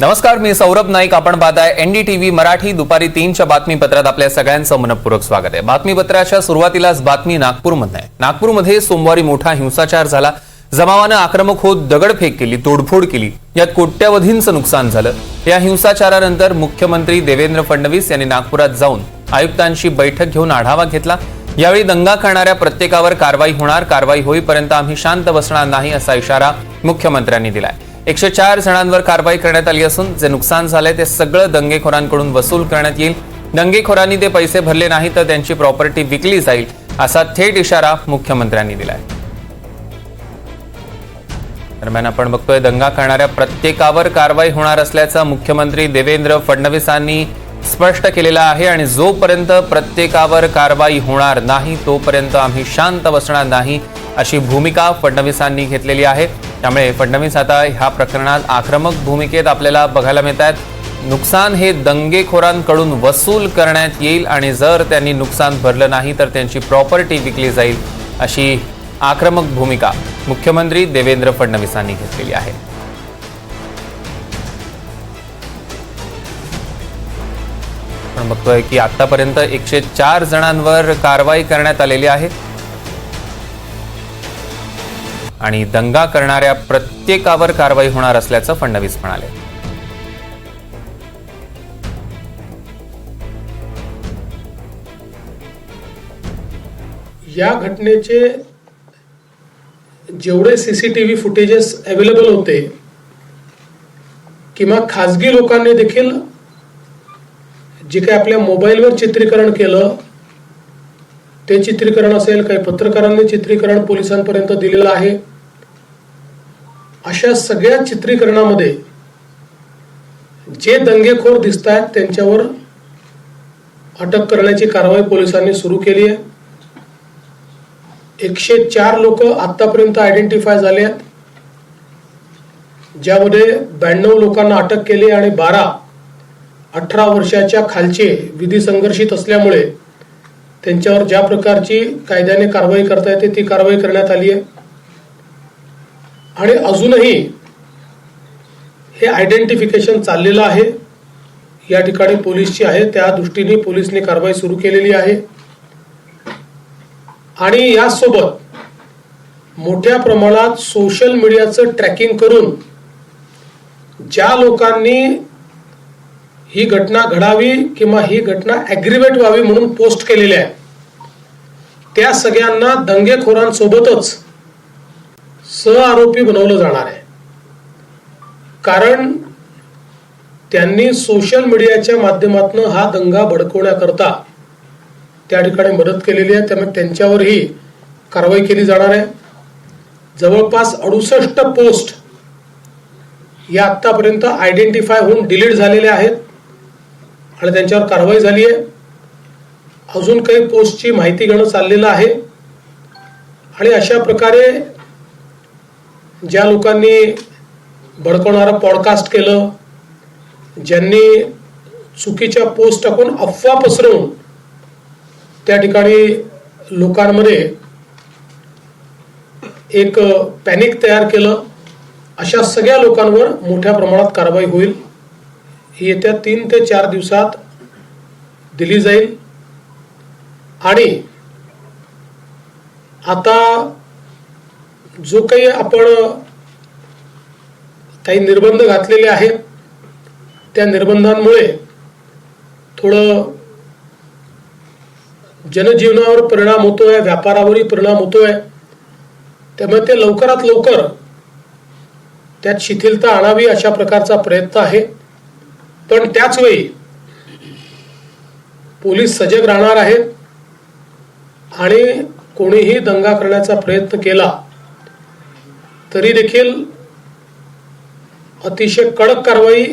नमस्कार मी सौरभ नाईक. आपण पाहताय एनडीटीव्ही मराठी दुपारी तीनच्या बातमीपत्रात आपल्या सगळ्यांचं मनपूर्वक स्वागत आहे. बातमीपत्राच्या सुरुवातीलाच बातमी नागपूरमध्ये आहे. नागपूरमध्ये सोमवारी मोठा हिंसाचार झाला. जमावानं आक्रमक होत दगडफेक केली तोडफोड केली. यात कोट्यवधींचं नुकसान झालं. या हिंसाचारानंतर मुख्यमंत्री देवेंद्र फडणवीस यांनी नागपुरात जाऊन आयुक्तांशी बैठक घेऊन आढावा घेतला. यावेळी दंगा करणाऱ्या प्रत्येकावर कारवाई होणार कारवाई होईपर्यंत आम्ही शांत बसणार नाही असा इशारा मुख्यमंत्र्यांनी दिलाय. एकशे चार जणांवर कारवाई करण्यात आली असून जे नुकसान झालंय ते सगळं दंगेखोरांकडून वसूल करण्यात येईल. दंगेखोरांनी ते पैसे भरले नाही तर त्यांची प्रॉपर्टी विकली जाईल असा थेट इशारा मुख्यमंत्र्यांनी दिलाय. दरम्यान आपण बघतोय दंगा करणाऱ्या प्रत्येकावर कारवाई होणार असल्याचं मुख्यमंत्री देवेंद्र फडणवीसांनी स्पष्ट केलेलं आहे आणि जोपर्यंत प्रत्येकावर कारवाई होणार नाही तोपर्यंत आम्ही शांत बसणार नाही अशी भूमिका फडणवीसांनी घेतलेली आहे. त्यामुळे फडणवीस आता ह्या प्रकरणात आक्रमक भूमिकेत आपल्याला बघायला मिळत आहेत नुकसान हे दंगेखोरांकडून वसूल करण्यात येईल आणि जर त्यांनी नुकसान भरलं नाही तर त्यांची प्रॉपर्टी विकली जाईल अशी आक्रमक भूमिका मुख्यमंत्री देवेंद्र फडणवीसांनी घेतलेली आहे. आपण बघतोय की आतापर्यंत एकशे चार जणांवर कारवाई करण्यात आलेली आहे. आणि दंगा करणाऱ्या प्रत्येकावर कारवाई होणार असल्याचं फडणवीस म्हणाले. या घटनेचे जेवढे C C T V footages available होते किंवा खाजगी लोकांनी देखील जे काही आपल्या मोबाईलवर चित्रीकरण केलं ते चित्रीकरण असेल काही पत्रकारांनी चित्रीकरण पोलिसांपर्यंत दिलेलं आहे. अशा सगळ्या चित्रीकरणामध्ये जे दंगेखोर दिसत आहेत त्यांच्यावर अटक करण्याची कारवाई पोलिसांनी सुरू केली आहे. एकशे चार लोक आतापर्यंत आयडेंटिफाय झाले आहेत. ज्यामध्ये ब्याण्णव लोकांना अटक केली आणि बारा अठरा वर्षाच्या खालचे विधी संघर्षित असल्यामुळे त्यांच्यावर ज्या प्रकारची कायद्याने कारवाई करता येते ती कारवाई करण्यात आली आहे. आणि अजूनही हे आयडेंटिफिकेशन चाललेलं आहे. या ठिकाणी पोलीसची आहे. त्या दृष्टीने पोलिसने कारवाई सुरू केलेली आहे. आणि यासोबत मोठ्या प्रमाणात सोशल मीडियाचं ट्रॅकिंग करून ज्या लोकांनी ही घटना घडावी किंवा ही घटना ॲग्रिवेट व्हावी म्हणून पोस्ट केलेल्या आहे त्या सगळ्यांना दंगेखोरांसोबतच सहआरोपी बनवलं जाणार आहे. कारण त्यांनी सोशल मीडियाच्या माध्यमातून हा दंगा भडकवण्याकरता त्या ठिकाणी मदत केलेली आहे. त्यामुळे त्यांच्यावरही कारवाई केली जाणार आहे. जवळपास अडुसष्ट पोस्ट या आत्तापर्यंत आयडेंटिफाय होऊन डिलीट झालेल्या आहेत आणि त्यांच्यावर कारवाई झाली आहे. अजून काही पोस्टची माहिती घेणं चाललेलं आहे. आणि अशा प्रकारे ज्या लोकांनी भडकवणारं पॉडकास्ट केलं ज्यांनी चुकीच्या पोस्ट टाकून अफवा पसरवून त्या ठिकाणी लोकांमध्ये एक पॅनिक तयार केलं अशा सगळ्या लोकांवर मोठ्या प्रमाणात कारवाई होईल. ही येत्या तीन ते चार दिवसात दिली जाईल. आणि आता जो काही आपण काही निर्बंध घातलेले आहेत त्या निर्बंधांमुळे थोडं जनजीवनावर परिणाम होतोय व्यापारावरही परिणाम होतोय. त्यामुळे ते लवकरात लवकर त्यात शिथिलता आणावी अशा प्रकारचा प्रयत्न आहे. पण त्याच वेळी पोलीस सजग राहणार आहेत आणि कोणीही दंगा करण्याचा प्रयत्न केला तरी देखील अतिशय कडक कारवाई